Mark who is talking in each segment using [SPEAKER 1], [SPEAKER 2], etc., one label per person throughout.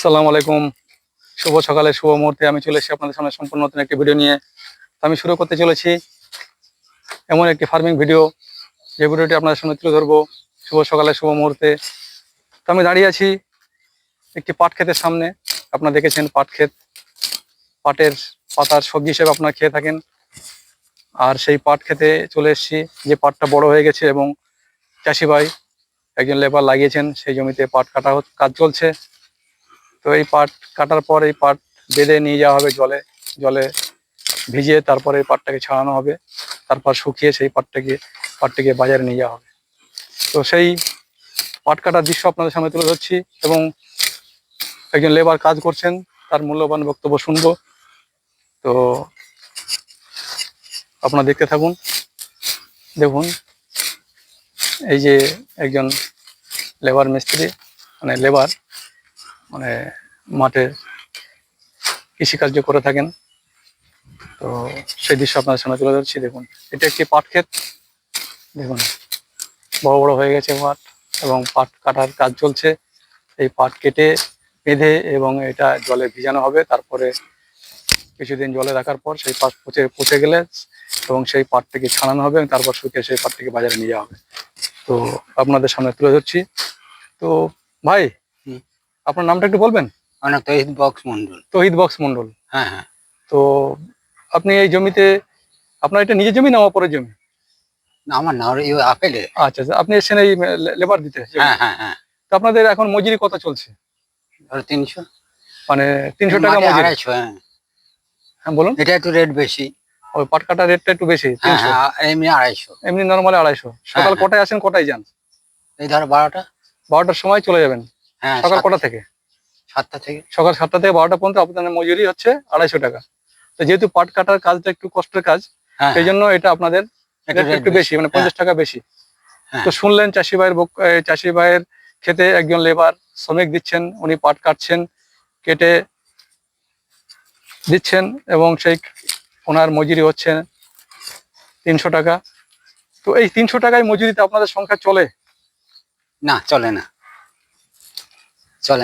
[SPEAKER 1] আসসালামু আলাইকুম। শুভ সকালে শুভ মুহূর্তে আমি চলে এসেছি আপনাদের সামনে সম্পূর্ণ নতুন একটি ভিডিও নিয়ে। আমি শুরু করতে চলেছি এমন একটি ফার্মিং ভিডিও যে ভিডিওটি আপনাদের সামনে তুলে ধরবো। শুভ সকালে শুভ মুহূর্তে। তো আমি দাঁড়িয়ে আছি একটি পাট ক্ষেতের সামনে। আপনারা দেখেছেন পাট ক্ষেত। পাটের পাতার সবজি হিসেবে আপনারা খেয়ে থাকেন। আর সেই পাট খেতে চলে এসেছি। যে পাটটা বড় হয়ে গেছে এবং চাষি ভাই একজন লেবার লাগিয়েছেন, সেই জমিতে পাট কাটা কাজ চলছে। তো এই পাট কাটার পর এই পাট বেঁধে নিয়ে যাওয়া হবে জলে জলে ভিজিয়ে তারপরে এই পাটটাকে ছাড়ানো হবে। তারপর শুকিয়ে সেই পাটটাকে, পাটটিকে বাজারে নিয়ে যাওয়া হবে। তো সেই পাট কাটার দৃশ্য আপনাদের সামনে তুলে ধরছি এবং একজন লেবার কাজ করছেন, তার মূল্যবান বক্তব্য শুনব। তো আপনারা দেখতে থাকুন। দেখুন, এই যে একজন লেবার মিস্ত্রি মানে লেবার মানে মাঠে কৃষিকার্য করে থাকেন। তো সেই দৃশ্য আপনাদের সামনে তুলে ধরছি, দেখুন। এটা একটি পাট ক্ষেত। দেখুন, বড় বড় হয়ে গেছে পাট এবং পাট কাটার কাজ চলছে। এই পাট কেটে বেঁধে এবং এটা জলে ভিজানো হবে। তারপরে কিছুদিন জলে রাখার পর সেই পাট পচে পচে গেলে এবং সেই পাটটিকে ছাড়ানো হবে তারপর শুকিয়ে সেই পাটটিকে বাজারে নিয়ে যাওয়া হবে। তো আপনাদের সামনে তুলে ধরছি। তো ভাই। আপনার নামটা একটু বলবেন?
[SPEAKER 2] অনেক তহিদ বক্স মন্ডল
[SPEAKER 1] তহিদ বক্স মন্ডল
[SPEAKER 2] হ্যাঁ হ্যাঁ।
[SPEAKER 1] তো আপনি এই জমিতে আপনার এটা নিজের জমি না অপরের জমি?
[SPEAKER 2] না, আমার না ওই আপেলে
[SPEAKER 1] আচ্ছা আচ্ছা আপনি এসেছেন এই লেবার দিতে
[SPEAKER 2] হ্যাঁ হ্যাঁ হ্যাঁ।
[SPEAKER 1] তো আপনাদের এখন মজুরি কত চলছে?
[SPEAKER 2] ধরো তিনশো।
[SPEAKER 1] মানে তিনশো টাকা মজুরি।
[SPEAKER 2] আড়াইশো হ্যাঁ।
[SPEAKER 1] হ্যাঁ বলুন।
[SPEAKER 2] এটা একটু রেট বেশি।
[SPEAKER 1] ওই পাট কাটার রেটটা একটু বেশি
[SPEAKER 2] হ্যাঁ হ্যাঁ এমনি আড়াইশো।
[SPEAKER 1] এমনি নর্মালি আড়াইশো। সকাল
[SPEAKER 2] হ্যাঁ।
[SPEAKER 1] কটায় আসেন কটায় যান?
[SPEAKER 2] এই ধরো বারোটা।
[SPEAKER 1] বারোটার সময় চলে যাবেন।
[SPEAKER 2] হ্যাঁ
[SPEAKER 1] সকাল কটা থেকে?
[SPEAKER 2] সাতটা থেকে।
[SPEAKER 1] সকাল সাতটা থেকে বারোটা পর্যন্ত আপনাদের মজুরি হচ্ছে আড়াইশো টাকা। তো যেহেতু পাট কাটার কাজটা একটু কষ্টের কাজ
[SPEAKER 2] হ্যাঁ
[SPEAKER 1] সেই জন্য এটা আপনাদের
[SPEAKER 2] একটু
[SPEAKER 1] একটু বেশি মানে পঞ্চাশ টাকা বেশি।
[SPEAKER 2] হ্যাঁ।
[SPEAKER 1] তো শুনলেন চাষি ভাইয়ের চাষি ভাইয়ের খেতে একজন লেবার শ্রমিক দিচ্ছেন উনি পাট কাটছেন কেটে দিচ্ছেন এবং সেই ওনার মজুরি হচ্ছে তিনশো টাকা। তো এই তিনশো টাকায় মজুরিতে আপনাদের সংখ্যা চলে?
[SPEAKER 2] না চলে না।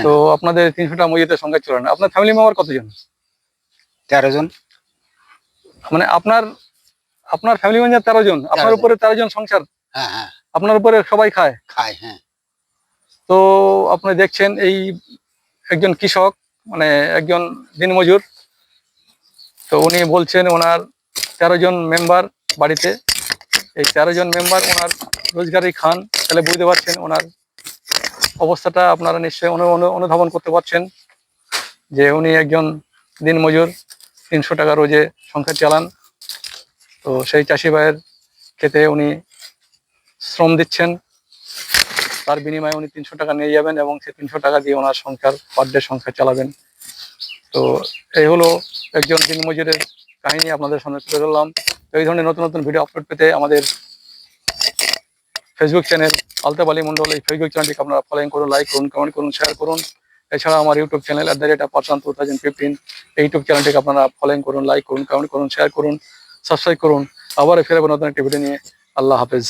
[SPEAKER 1] তো আপনাদের তিনশো টাকা মজুরিতে সংখ্যা চলে না। আপনার ফ্যামিলি মেম্বার কতজন?
[SPEAKER 2] তেরো জন।
[SPEAKER 1] মানে আপনার আপনার ফ্যামিলি মেম্বার তেরো জন আপনার উপরে তেরো জন সংসার
[SPEAKER 2] হ্যাঁ হ্যাঁ।
[SPEAKER 1] আপনার উপরে সবাই খায়?
[SPEAKER 2] খায় হ্যাঁ।
[SPEAKER 1] তো আপনি দেখছেন এই একজন কৃষক মানে একজন দিনমজুর। তো উনি বলছেন ওনার তেরো জন মেম্বার বাড়িতে। এই তেরো জন মেম্বার ওনার রোজগারি খান। তাহলে বুঝতে পারছেন ওনার অবস্থাটা আপনারা নিশ্চয়ই অনু- অনু- অনুধাবন করতে পারছেন যে উনি একজন দিনমজুর, তিনশো টাকা রোজে সংসার চালান। তো সেই চাষি ভাইয়ের খেতে উনি শ্রম দিচ্ছেন। তার বিনিময়ে উনি তিনশো টাকা নিয়ে যাবেন এবং সেই তিনশো টাকা দিয়ে ওনার সংসার, পার ডে সংসার চালাবেন। তো এই হলো একজন দিনমজুরের কাহিনী আপনাদের সামনে তুলে ধরলাম। এই ধরনের নতুন নতুন ভিডিও আপলোড পেতে আমাদের ফেসবুক চ্যানেল আলতাবালি আলী মন্ডল এই ফেসবুক চ্যানেলটিকে আপনারা ফলোইং করুন লাইক করুন কমেন্ট করুন শেয়ার করুন। এছাড়া আমার YouTube channel at the rate person two thousand fifteen এই ইউটিউব চ্যানেলটিকে আপনারা ফলোইং করুন লাইক করুন কমেন্ট করুন শেয়ার করুন সাবস্ক্রাইব করুন। আবার ফেরাবেন নতুন একটি ভিডিও নিয়ে। আল্লাহ হাফেজ।